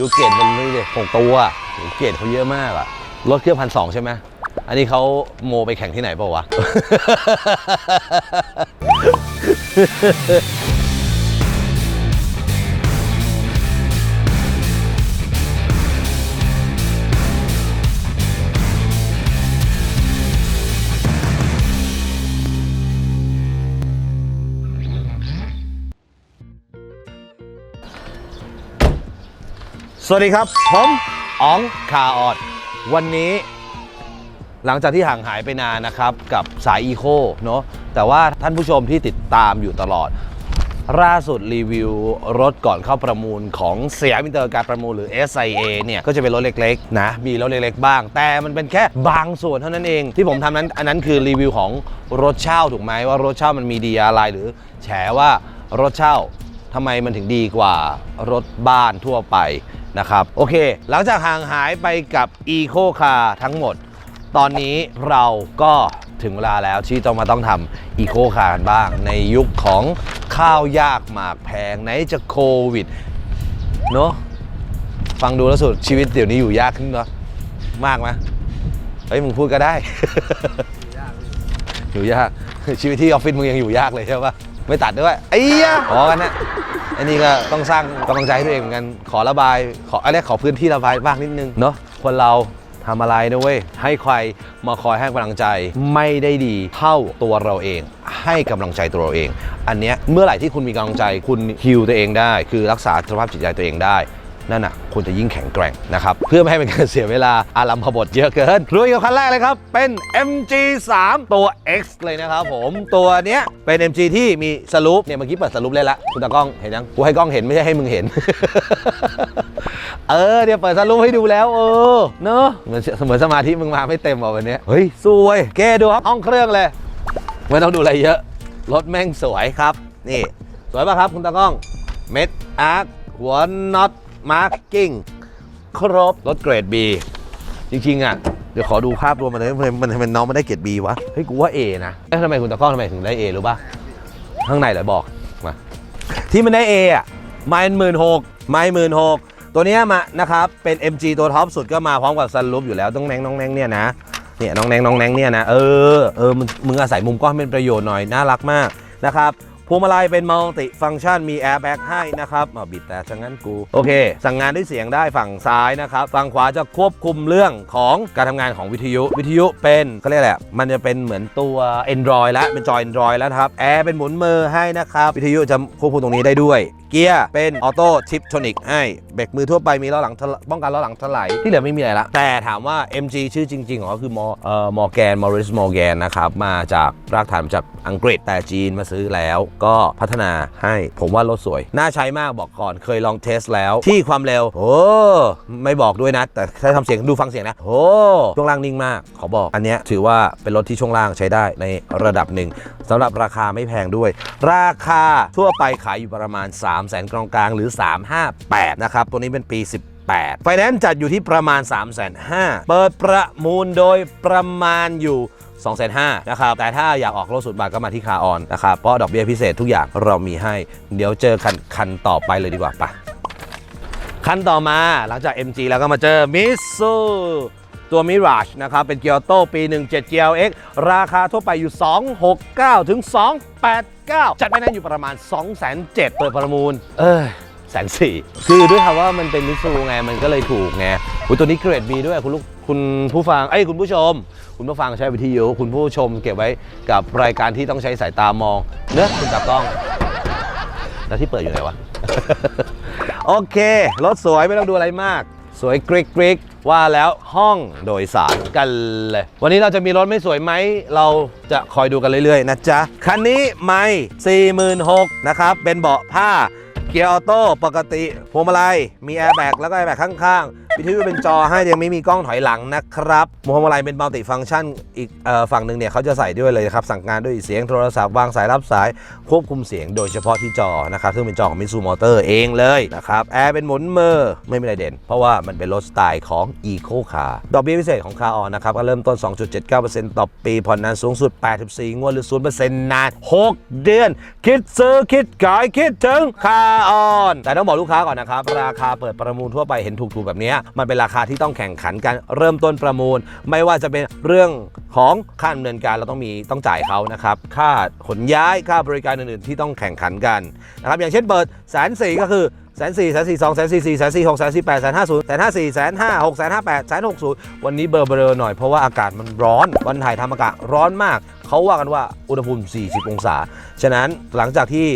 ดูเกรดมันนี่เลยหกตัวโหเกรดเขาเยอะมากอะรถเครื่องพันสองใช่ไหมอันนี้เขาโมไปแข่งที่ไหนเปล่าวะ สวัสดีครับ ผมอ๋องคาออด วันนี้ หลังจากที่ห่างหายไปนานนะครับ กับสายอีโคเนาะแต่ว่าท่านผู้ชมที่ติดตามอยู่ตลอดล่าสุดรีวิวรถก่อนเข้าประมูลของสยมินเตอร์การประมูลหรือ SIA เนี่ย ก็จะเป็นรถเล็กๆ นะ มีรถเล็กๆ บ้าง แต่มันเป็นแค่บางส่วนเท่านั้นเองที่ผมทำนั้น อันนั้นคือรีวิวของรถเช่าถูกไหมว่ารถเช่ามันมีดีอะไรหรือแฉว่ารถเช่าทำไมมันถึงดีกว่ารถบ้านทั่วไป นะครับโอเค หลังจากห่างหายไปกับ Eco Car ทั้งหมด ตอนนี้เราก็ถึงเวลาแล้วที่ต้องมาต้องทำอีโคคาร์กันบ้าง ในยุคของข้าวยากหมากแพงไหนจะโควิดเนอะฟังดูแล้วสุดชีวิตเดี๋ยวนี้อยู่ยากขึ้นเนาะมากไหมเฮ้ยมึงพูดก็ได้ อยู่ยากชีวิตที่ออฟฟิศมึงยังอยู่ยากเลยใช่ปะ ไม่ตัดด้วยไอ้ยะขอกันนะอันนี้ก็ต้องสร้างกำลังใจให้ตัวเองเหมือนกันขอระบาย ขออะไรขอพื้นที่ระบายบ้างนิดนึงเนาะคนเราทำอะไรนะเว้ยให้ใครมาคอยให้กำลังใจไม่ได้ดีเท่าตัวเราเอง ให้กำลังใจตัวเราเอง อันเนี้ยเมื่อไหร่ที่คุณมีกำลังใจคุณฮิวตัวเองได้ คือรักษาสภาพจิตใจตัวเองได้ นั่นน่ะคุณจะยิ่งแข็งแกร่งนะครับ เพื่อไม่ให้เป็นการเสียเวลาอารัมพบทเยอะเกินลุยกับคันแรกเลยครับ เป็น MG3 ตัว X เลยนะครับผมตัวเนี้ยเป็น MG ที่มีสลูปเนี่ยเมื่อกี้เปิดสลูปเลยละคุณตากล้องเห็นยังกูให้กล้องเห็นไม่ใช่ให้มึงเห็น เออเดี๋ยวเปิดสลูปให้ดูแล้ว เออเนอะเหมือนเหมือนสมาธิมึงมาไม่เต็มว่ะวันนี้เฮ้ยสวยแกดูครับห้องเครื่องเลยไม่ต้องดูอะไรเยอะรถแม่งสวยครับ นี่ สวยป่ะครับคุณตากล้องเม็ดอาร์คหัวน็อต มาร์กิ้งครบรถเกรด B จริงๆอะเดี๋ยวขอดูภาพรวมมันเลยมันมันมันน้องไม่ได้เกรด B วะ เฮ้ยกูว่า A นะเอ๊ะทำไมคุณตากล้องทำไมถึงได้ A รู้ป่ะ ข้างในเหรอบอกมาที่มันได้ A อะไม่หมื่นหกไม่หมื่นหกตัวเนี้ยมานะครับเป็น MG ตัวท็อปสุดก็มาพร้อมกับซันรูฟอยู่แล้วต้องแนงน้องแนงเนี่ยนะเนี่ยน้องแนงน้องแนงเนี่ยนะเออเออมึงมึงอาศัยมุมกล้องให้เป็นประโยชน์หน่อยน่ารักมากนะครับ พวงมาลัยเป็นมัลติฟังก์ชันมีแอร์แบ็กให้นะครับมาบิดแต่ชังงั้นกู โอเค สั่งงานด้วยเสียงได้ฝั่งซ้ายนะครับฝั่งขวาจะควบคุมเรื่องของการทำงานของวิทยุ วิทยุเป็นก็เรียกแหละมันจะเป็นเหมือนตัว Android แล้วเป็นจอ Android แล้วครับแอร์เป็นหมุนมือให้นะครับวิทยุจะควบคุมตรงนี้ได้ด้วย เกียร์เป็นออโต้ทิปโทนิกให้เบรกมือทั่วไปมีล้อหลังป้องกันล้อหลังถลายที่เหลือไม่มีอะไรละแต่ถามว่า MG ชื่อจริง ๆ ของเขาคือมอเอ่อมอร์แกนมอริสมอร์แกนนะครับ มาจากรากฐานมาจากอังกฤษแต่จีนมาซื้อแล้วก็พัฒนาให้ผมว่ารถสวย น่าใช้มากบอกก่อนเคยลองเทสแล้วที่ความเร็ว โอ้ไม่บอกด้วยนะ แต่แค่ทำเสียงดูฟังเสียงนะโอ้ช่วงล่างนิ่งมาก ขอบอกอันเนี้ยถือว่าเป็นรถที่ช่วงล่างใช้ได้ในระดับหนึ่ง สำหรับราคาไม่แพงด้วย ราคาทั่วไปขายอยู่ประมาณ 3 0 0 0 0 0กลางกลางๆหรือ 358 นะครับ ตัวนี้เป็นปี 18 ไฟแนนซ์จัดอยู่ที่ประมาณ 3 5 0 0 0เปิดประมูลโดยประมาณอยู่2 5 0 0นะครับ แต่ถ้าอยากออกรถสุดบาทก็มาที่คาออนนะครับ เพราะดอกเบี้ยพิเศษทุกอย่างเรามีให้ เดี๋ยวเจอคันคันต่อไปเลยดีกว่าปะคันต่อมาหลังจาก MG แล้วก็มาเจอมิสซู ตัว Mirage นะครับ เป็นเกียร์โต้ปี 17 GLX ราคาทั่วไปอยู่ 269 ถึง 289 จัดไปนั้นอยู่ประมาณ 207เปิดประมูล เอ้ยแสนสี่คือด้วยคำว่ามันเป็นมิซูไง มันก็เลยถูกไงอุ๊ยตัวนี้เกรด B ด้วยคุณลูกคุณผู้ฟังเอ้ยคุณผู้ชม คุณผู้ฟังใช้วิทยุคุณผู้ชมเก็บไว้กับรายการที่ต้องใช้สายตามองเนอะคุณจับต้อง แล้วที่เปิดอยู่ไหนวะ โอเค รถสวยไม่ต้องดูอะไรมากส วยกริกกริกว่าแล้วห้องโดยสารกันเลย วันนี้เราจะมีรถไม่สวยไหม เราจะคอยดูกันเรื่อยๆ นะจ๊ะ คันนี้ไม่46,000นะครับ เป็นเบาะผ้า เกียร์ออโต้ปกติพวงมาลัยมีแอร์แบ็กแล้วก็แอร์แบ็กข้างๆวิทยุเป็นจอให้ยังไม่มีกล้องถอยหลังนะครับพวงมาลัยเป็นมัลติฟังก์ชันอีกฝั่งหนึ่งเนี่ยเขาจะใส่ด้วยเลยครับสั่งงานด้วยเสียงโทรศัพท์วางสายรับสายควบคุมเสียงโดยเฉพาะที่จอนะครับซึ่งเป็นจอของมิซูมอเตอร์เองเลยนะครับแอร์เป็นหมุนมือไม่มีอะไรเด่น เพราะว่ามันเป็นรถสไตล์ของ Eco Car ดอกเบี้ยพิเศษของคาออนนะครับก็เริ่มต้น 2.79%ต่อปีผ่อนนานสูงสุด 84 งวดหรือ 0%นาน 6 เดือน คิดซื้อคิดขายคิดถึงคาออน แต่ต้องบอกลูกค้าก่อนนะครับ ราคาเปิดประมูลทั่วไปเห็นถูกๆแบบนี้มันเป็นราคาที่ต้องแข่งขันกันเริ่มต้นประมูล ไม่ว่าจะเป็นเรื่องของค่าดำเนินการเราต้องมีต้องจ่ายเขานะครับค่าขนย้ายค่าบริการอื่นๆ ที่ต้องแข่งขันกันนะครับอย่างเช่นเปิดแสนสี่ก็คือแสนสี่แสนสี่สองแสนสี่สี่แสนสี่หกแสนสี่แปดแสนห้าศูนย์แสนห้าสี่แสนห้าหกแสนห้าแปดแสนหกศูนย์วันนี้เบอร์เบลอหน่อยเพราะว่าอากาศมันร้อนวันถ่ายทำอากาศร้อนมาก เขาว่ากันว่าอุณหภูมิ 40 องศา ฉะนั้นหลังจากที่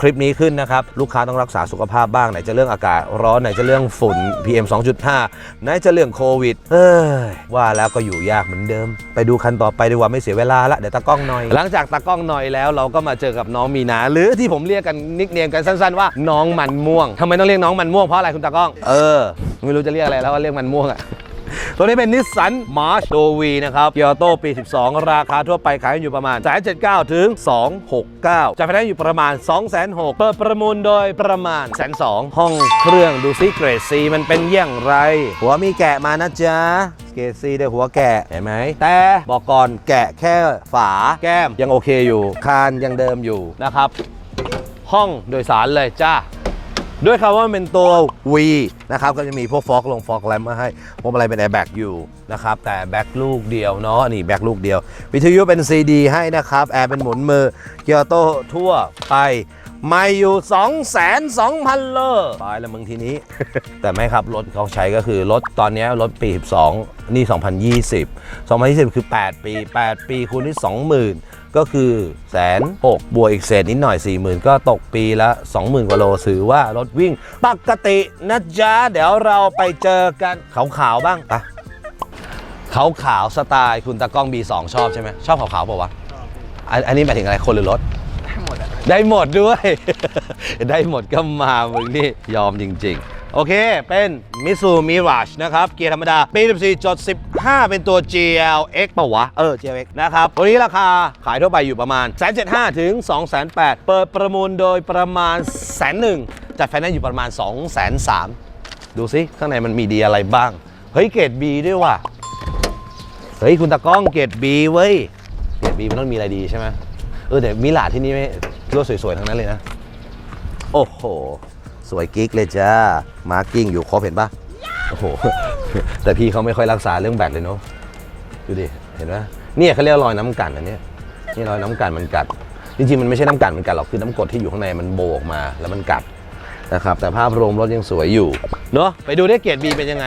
คลิปนี้ขึ้นนะครับ ลูกค้าต้องรักษาสุขภาพบ้างไหนจะเรื่องอากาศร้อนไหนจะเรื่องฝุ่น PM 2.5 ไหนจะเรื่องโควิดเอ้ยว่าแล้วก็อยู่ยากเหมือนเดิม ไปดูคันต่อไปดีกว่าไม่เสียเวลาละเดี๋ยวตากล้องหน่อย หลังจากตากล้องหน่อยแล้วเราก็มาเจอกับน้องมีนา หรือที่ผมเรียกกันนิกเนมกันสั้นๆว่าน้องมันม่วงทำไมต้องเรียกน้องมันม่วงเพราะอะไรคุณตากล้อง เออ ไม่รู้จะเรียกอะไรแล้วก็เรียกมันม่วงอะ ตัวนี้เป็นนิสสันมาร์ชโดวีนะครับเกียร์โตปี 12 ราคาทั่วไปขายอยู่ประมาณ179 ถึง 269จ่ายไฟแนนซ์อยู่ประมาณ 206เปิดประมูลโดยประมาณ102ห้องเครื่องดูซิเกรดซีมันเป็นอย่างไร หัวมีแกะมานะจ๊ะเกรดซีได้หัวแกะเห็นไหมแต่บอกก่อนแกะแค่ฝาแก้มยังโอเคอยู่ คานยังเดิมอยู่นะครับ ห้องโดยสารเลยจ้า ด้วยคำว่าเป็นตัว V นะครับก็จะมีพวกฟอกลงฟอกแลมมาให้พวกอะไรเป็นแอร์แบ็กอยู่นะครับแต่แบ็กลูกเดียวเนาะนี่แบ็กลูกเดียว วิทยุเป็น CD ให้นะครับแอร์เป็นหมุนมือเกียร์โตทั่วไป ไม่อยู่ 2 2 0 0 0 เลยตายแล้วมึงทีนี้ แต่ไม่ครับ รถเขาใช้ก็คือรถตอนนี้รถปี 12 นี่ 2020 2020 คือ 8 ปี 8 ปีคูณที่20,000 ก็คือแสนหกบวกอีกเศษนิดหน่อย 40,000 ก็ตกปีละ 20,000 กว่าโลถือว่ารถวิ่งปกตินะจ๊ะ เดี๋ยวเราไปเจอกันขาวๆบ้างปะขาวๆสไตล์คุณตากล้อง B2 ชอบใช่ไหมชอบขาวๆเปล่าวะอันนี้หมายถึงอะไรคนหรือรถ ได้หมดด้วย ได้หมดก็มามึงนี่ยอมจริง ๆ โอเค เป็นมิซูมิราชนะครับ เกียร์ธรรมดา ปี 14.15 เป็นตัว GLX ป่าวะ เออ GLX นะครับ ตัวนี้ราคาขายทั่วไปอยู่ประมาณ 175ถึง208,000เปิดประมูลโดยประมาณแสนหนึ่งจัดไฟแนนซ์อยู่ประมาณ 203,000ดูสิข้างในมันมีดีอะไรบ้าง เฮ้ย เกรด B ด้วยว่ะ เฮ้ย คุณตากล้องเกรด B เว้ย เกรด B มันต้องมีอะไรดีใช่ไหมเออแต่มิลาดที่นี่ไม่ รถสวยๆ ทั้งนั้นเลยนะ โอ้โห สวยกิ๊กเลยจ้า มาร์กิ้งอยู่ครบเห็นปะโอ้โห แต่พี่เขาไม่ค่อยรักษาเรื่องแบตเลยเนาะ ดูดิ เห็นปะเนี่ยเขาเรียกรอยน้ำกัดอันเนี้ยนี่รอยน้ำกัดมันกัด จริงๆ มันไม่ใช่น้ำกัดมันกัดหรอก คือน้ำกรดที่อยู่ข้างในมันโบออกมาแล้วมันกัดนะครับ แต่ภาพรวมรถยังสวยอยู่ เนาะ ไปดูได้เกียร์บีเป็นยังไง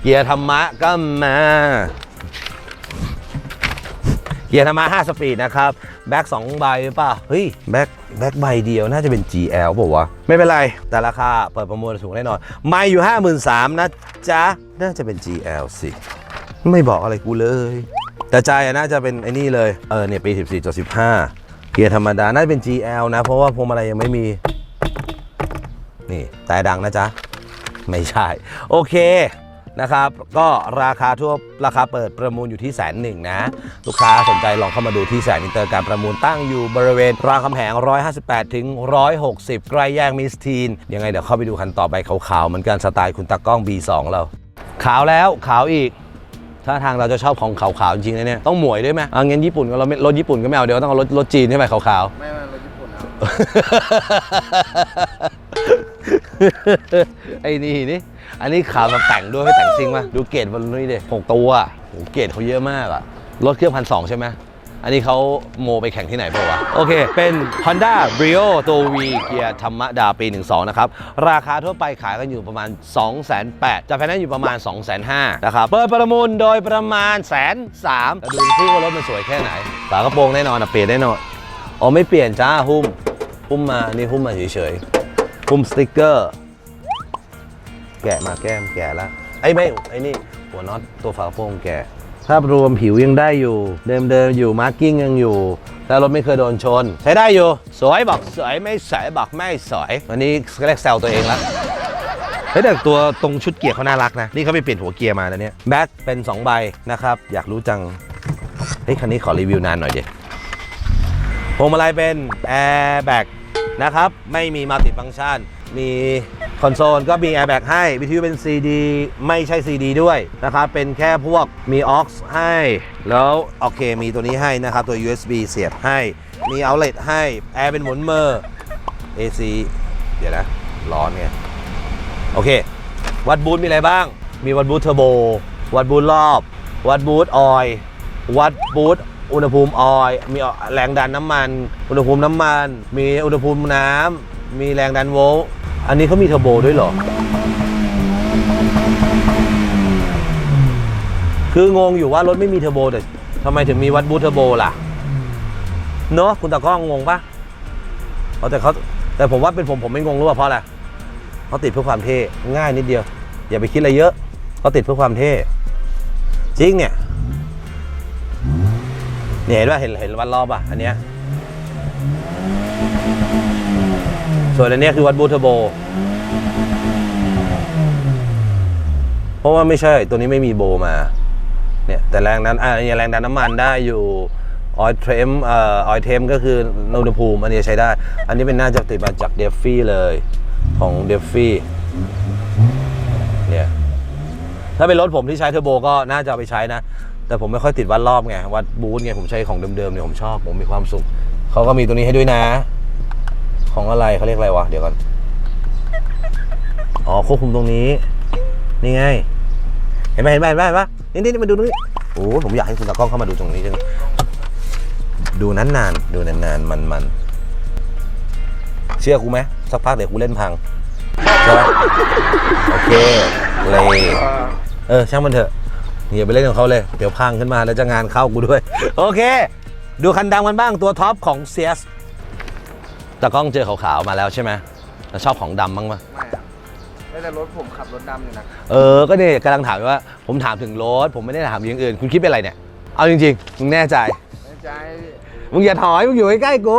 เกียร์ธรรมะก็มา เกียร์ธรรมะ5สปีดนะครับ แบ็ก2ใบหรือเปล่าเฮ้ย แบ็กแบ็กใบเดียวน่าจะเป็น GL เปล่าวะ ไม่เป็นไร แต่ราคาเปิดประมูลสูงแน่นอน ไม่อยู่ 53,000นะจ๊ะ น่าจะเป็น GL สิ ไม่บอกอะไรกูเลย แต่ใจอะน่าจะเป็นไอ้นี่เลย เออเนี่ยปี 14.15 เกียร์ธรรมดา น่าจะเป็น GL นะ เพราะว่าพวงมาลัยยังไม่มี นี่แต่ดังนะจ๊ะ ไม่ใช่ โอเค นะครับ ก็ราคาทั่วราคาเปิดประมูลอยู่ที่แสนหนึ่งนะ ลูกค้าสนใจลองเข้ามาดูที่แสนอินเตอร์การประมูลตั้งอยู่บริเวณรามคำแหง 158 ถึง 160 ใกล้แยกมิสทีน ยังไงเดี๋ยวเข้าไปดูคันต่อไปขาวๆ เหมือนกันสไตล์คุณตากล้อง B2 เราขาวแล้วขาวอีก ถ้าทางเราจะชอบของขาวๆจริงๆนะเนี่ยต้องหมวยด้วยไหมอะงั้นญี่ปุ่นก็เราไม่รถญี่ปุ่นก็ไม่เอาเดี๋ยวต้องเอารถรถจีนใช่ไหมขาวๆ ไม่ไม่รถญี่ปุ่นเอา ไอ้นี่นี่ อันนี้ขาวแบบแต่งด้วยไม่แต่งซิงป่ะดูเกรดมันนี่ดิหกตัวอะโหเกรดเขาเยอะมากอะรถเครื่องพันสองใช่ไหมอันนี้เขาโมไปแข่งที่ไหนเปล่าวะ โอเค เป็น Honda Brio ตัว V เกียร์ธรรมดาปี 12 นะครับ ราคาทั่วไปขายกันอยู่ประมาณ2 8 0 0 0จะไฟแนนซ์อยู่ประมาณ2 5 0 0 0นะครับ เปิดประมูลโดยประมาณแสนสามดูซิว่ารถมันสวยแค่ไหน ฝากระโปรงแน่นอนอะเปลี่ยนแน่นอน อ๋อไม่เปลี่ยนจ้าหุ้ม หุ้มมา นี่หุ้มมาเฉยๆ หุ้มสติกเกอร์ แกะมาแก้มแกะละไอ้ไม่ไอ้นี่หัวน็อตตัวฝากระโปรงแกะภาพรวมผิวยังได้อยู่ เดิมเดิมอยู่มาร์กิ้งยังอยู่ แต่รถไม่เคยโดนชน ใช้ได้อยู่ สวยบอกสวยไม่สวยบอกไม่สวยวันนี้เรียกแซวตัวเองละเฮ้ยแต่ตัวตรงชุดเกียร์เขาน่ารักนะ นี่เขาไปเปลี่ยนหัวเกียร์มาแล้วเนี่ยแบ็คเป็น 2 ใบนะครับ อยากรู้จังเฮ้ยคันนี้ขอรีวิวนานหน่อยดิพวงมาลัยเป็นแอร์แบ็กนะครับ ไม่มีมัลติฟัง c t ชันมี คอนโซลก็มีแอร์แบ็กให้ วิทยุเป็น CD ไม่ใช่ CD ด้วยนะครับ เป็นแค่พวกมี aux ให้ แล้วโอเคมีตัวนี้ให้นะครับ ตัว USB เสียบให้ มี outlet ให้ แอร์เป็นหมุนเมอร์ AC เดี๋ยวนะ ร้อนไง โอเค วัดบูทมีอะไรบ้าง มีวัดบูทเทอร์โบ วัดบูทรอบ วัดบูทออยล์วัดบูทอุณหภูมิออยล์มีแรงดันน้ำมัน อุณหภูมิน้ำมัน มีอุณหภูมิน้ำ มีแรงดันโวลต์ อันนี้เขามีเทอร์โบด้วยเหรอ คืองงอยู่ว่ารถไม่มีเทอร์โบแต่ทำไมถึงมีวัดบูทเทอร์โบล่ะ เนอะคุณตากล้องงงปะเอาแต่เขาแต่ผมว่าเป็นผมผมไม่งงรู้ป่ะเพราะอะไรเขาติดเพื่อความเท่ง่ายนิดเดียว อย่าไปคิดอะไรเยอะเขาติดเพื่อความเท่จริงเนี่ยเนี่ยเห็นว่าเห็นเห็นวัดรอบอะอันเนี้ย ส่วนอันนี้คือวัดบูทเทอร์โบ เพราะว่าไม่ใช่ตัวนี้ไม่มีโบมา เนี่ยแต่แรงดันอ่าแรงดันน้ำมันได้อยู่ออยเทมเอ่อออยเทมก็คืออุณหภูมิ อันนี้ใช้ได้ อันนี้เป็นน่าจะติดมาจากเดฟฟี่เลยของเดฟฟี่เนี่ยถ้าเป็นรถผมที่ใช้เทอร์โบก็น่าจะไปใช้นะ แต่ผมไม่ค่อยติดวัดรอบไง วัดบูทไงผมใช้ของเดิมๆเนี่ยผมชอบ ผมมีความสุข เขาก็มีตัวนี้ให้ด้วยนะ ของอะไรเขาเรียกอะไรวะ เดี๋ยวก่อน อ๋อควบคุมตรงนี้ นี่ไง เห็นไหมเห็นไหมเห็นไหมเห็นไหมนี่นี่มาดูตรงนี้โอ้ผมอยากให้คุณตากล้องเข้ามาดูตรงนี้จังดูนานๆดูนานๆมันๆเชื่อกูไหมสักพักเดี๋ยวกูเล่นพังใช่ไหมโอเคเลยเออช่างมันเถอะอย่าไปเล่นของเขาเลย เดี๋ยวพังขึ้นมาแล้วจะงานเข้ากูด้วย โอเค ดูคันดำกันบ้างตัวท็อปของเซียส ตากล้องเจอขาวๆมาแล้วใช่ไหมแล้วชอบของดำบ้างปะไม่ครับแต่รถผมขับรถดำอยู่นะเออ ก็เนี่ยกำลังถามว่า ผมถามถึงรถ ผมไม่ได้ถามอย่างอื่น คุณคิดเป็นอะไรเนี่ย เอาจริงๆ มึงแน่ใจ ไม่ใช่มึงอย่าถอย มึงอยู่ใกล้ๆกู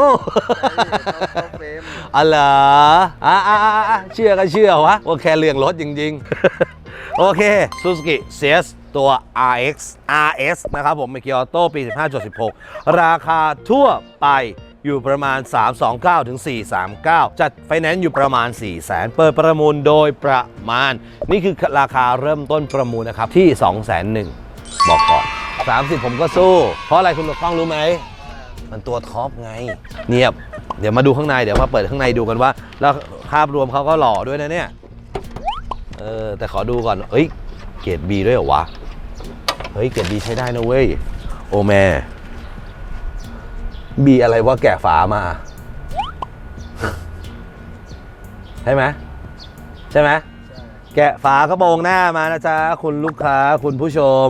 เขาเฟรมอ๋อเหรออะอะอะอะเชื่อก็เชื่อวะว่าแค่เรื่องรถจริงๆ โอเค Suzuki CS ตัว RX RS นะครับผมเกียร์ออโต้ปี 15.16 ราคาทั่วไป อยู่ประมาณ 329ถึง439 จัดไฟแนนซ์อยู่ประมาณ 4 0 0 0 0 0เปิดประมูลโดยประมาณ นี่คือราคาเริ่มต้นประมูลนะครับ ที่ 201,000บอกก่อน 30 ผมก็สู้ เพราะอะไรคุณตกล้องรู้ไหม มันตัวท็อปไงเงียบ เดี๋ยวมาดูข้างใน เดี๋ยวมาเปิดข้างในดูกันว่า แล้วภาพรวมเขาก็หล่อด้วยนะเนี่ย เออ แต่ขอดูก่อน เอ้ย เกรด B ด้วยเหรอวะ เฮ้ย เกรด B ใช้ได้นะเว้ย โอแม่ B อะไรว่าแกะฝามาใช่ไหมใช่ไหมแกะฝากระโปรงหน้ามานะจ๊ะ คุณลูกค้าคุณผู้ชม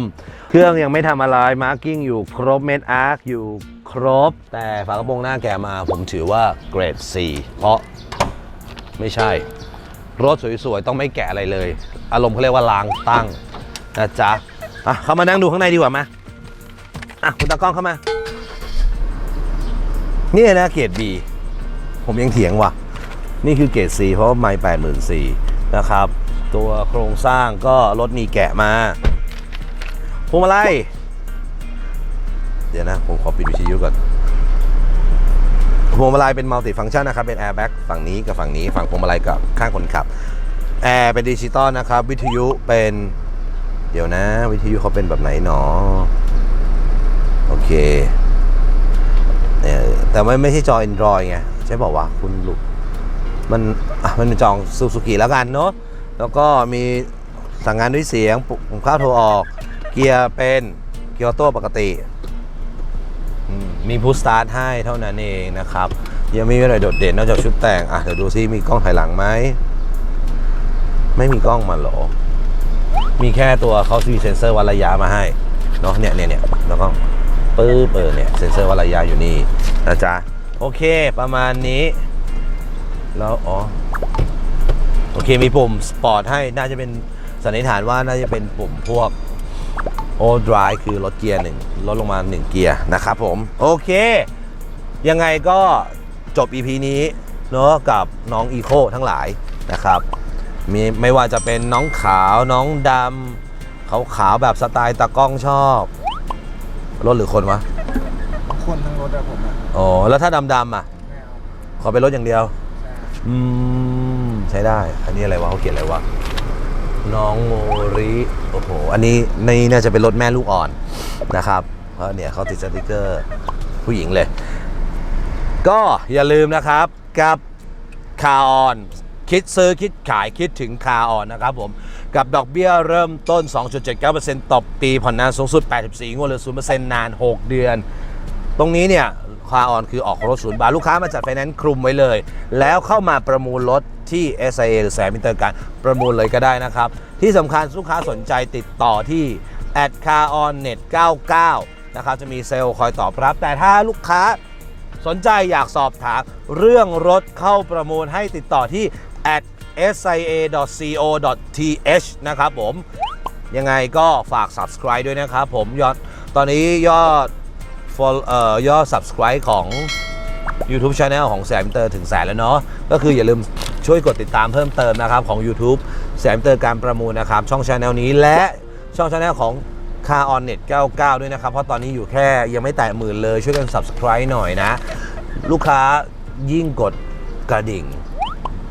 เครื่องยังไม่ทำอะไรมาร์กิ้งอยู่ครบเม็ดอาร์คอยู่ครบ แต่ฝากระโปรงหน้าแกะมาผมถือว่าเกรด C เพราะไม่ใช่ รถสวยๆ ต้องไม่แกะอะไรเลย อารมณ์เขาเรียกว่าล้างตั้งนะจ๊ะอะเข้ามานั่งดูข้างในดีกว่ามาอะคุณตากล้องเข้ามา นี่นะเกรด B ผมยังเถียงว่ะ นี่คือเกรด C เพราะไม่แปดหมื่นสี่นะครับ ตัวโครงสร้างก็รถมีแกะมาพวงมาลัยเดี๋ยวนะ ผมขอปิดวิทยุก่อนพวงมาลัยเป็นมัลติฟัง c t ชันนะครับ เป็นแอร์แบ็กฝั่งนี้กับฝั่งนี้ ฝั่งพวงมาลัยกับข้างคนขับ แอร์เป็นดิจิตอลนะครับ วิทยุเป็น เดี๋ยวนะ วิทยุเขาเป็นแบบไหนหนอ โอเค เนี่ยแต่ไม่ไม่ใช่จอ Android ไง ใช่บอกว่าคุณลูกมันมันเป็นจองซูซูกิแล้วกันเนาะแล้วก็มีสั่งงานด้วยเสียงปุ่มข้าโทรออก เกียร์เป็นเกียร์ออโต้ปกติมีพุชสตาร์ทให้เท่านั้นเองนะครับ ยังไม่มีอะไรโดดเด่นนอกจากชุดแต่ง อะ เดี๋ยวดูซิมีกล้องถอยหลังไหม ไม่มีกล้องมาหรอ มีแค่ตัวเขามีเซ็นเซอร์วัดระยะมาให้ เนาะเนี่ยเนี่ยเนี่ยแล้วก็ ปื๊บเออเนี่ยเซ็นเซอร์วัดระยะอยู่นี่นะจ๊ะโอเคประมาณนี้ แล้วอ๋อโอเคมีปุ่มสปอร์ตให้น่าจะเป็นสันนิษฐานว่าน่าจะเป็นปุ่มพวกโอดร v e คือลดเกียร์หนึ่งลดลงมา 1 เกียร์นะครับผม โอเค ยังไงก็จบ EP นี้เนาะกับน้องอีโคทั้งหลายนะครับมีไม่ว่าจะเป็นน้องขาวน้องดำขาวขาวแบบสไตล์ตากล้องชอบ รถหรือคนวะ คนทั้งรถอะผมอะอ๋อ แล้วถ้าดำดำๆอะ ไม่เอาขอเป็นรถอย่างเดียว ใช่อืม ใช้ได้ อันนี้อะไรวะเขาเขียนอะไรวะ น้องโมริ โอ้โห อันนี้นี่น่าจะเป็นรถแม่ลูกอ่อนนะครับ เพราะเนี่ยเขาติดสติกเกอร์ผู้หญิงเลย ก็อย่าลืมนะครับกับคาออน คิดซื้อคิดขายคิดถึงคาออนนะครับผม กับดอกเบี้ยเริ่มต้น 2.79%ต่อปีผ่อนนานสูงสุด 84 งวดหรือ0%นาน 6 เดือน ตรงนี้เนี่ยคาออนคือออกรถศูนย์บาทลูกค้ามาจัดไฟแนนซ์คลุมไว้เลย แล้วเข้ามาประมูลรถที่ SIA หรือแสมินเตอร์การประมูลเลยก็ได้นะครับ ที่สำคัญลูกค้าสนใจติดต่อที่ at c a r o n net 99 นะครับ จะมีเซลล์คอยตอบรับ แต่ถ้าลูกค้าสนใจอยากสอบถามเรื่องรถเข้าประมูลให้ติดต่อที่ at sia.co.th นะครับผม ยังไงก็ฝาก subscribe ด้วยนะครับผมยอดตอนนี้ยอด follow เอ่อยอด subscribe ของ YouTube Channel ของแสมเตอร์ถึงแสนแล้วเนาะก็คืออย่าลืมช่วยกดติดตามเพิ่มเติมนะครับของ YouTube แสมเตอร์การประมูลนะครับ ช่อง Channel นี้และช่อง Channel ของ c a r on net 99 ด้วยนะครับ เพราะตอนนี้อยู่แค่ยังไม่แตะหมื่นเลยช่วยกัน subscribe หน่อยนะ ลูกค้ายิ่งกดกระดิ่ง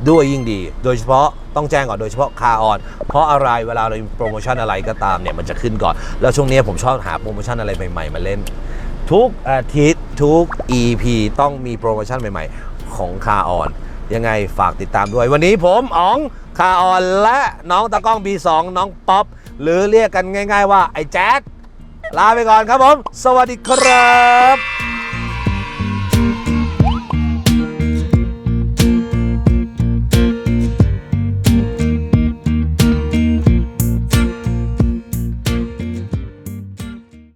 ด้วยยิ่งดี โดยเฉพาะต้องแจ้งก่อนโดยเฉพาะคาออน เพราะอะไรเวลาเรามีโปรโมชั่นอะไรก็ตามเนี่ยมันจะขึ้นก่อน แล้วช่วงนี้ผมชอบหาโปรโมชั่นอะไรใหม่ๆ มาเล่น ทุกอาทิตย์ทุก EP ต้องมีโปรโมชั่นใหม่ๆ ของคาออน ยังไงฝากติดตามด้วย วันนี้ผมอ๋องคาออนและน้องตะก้อง B2 น้องป๊อปหรือเรียกกันง่าย ๆ ว่าไอ้แจ๊ดลาไปก่อนครับผม สวัสดีครับ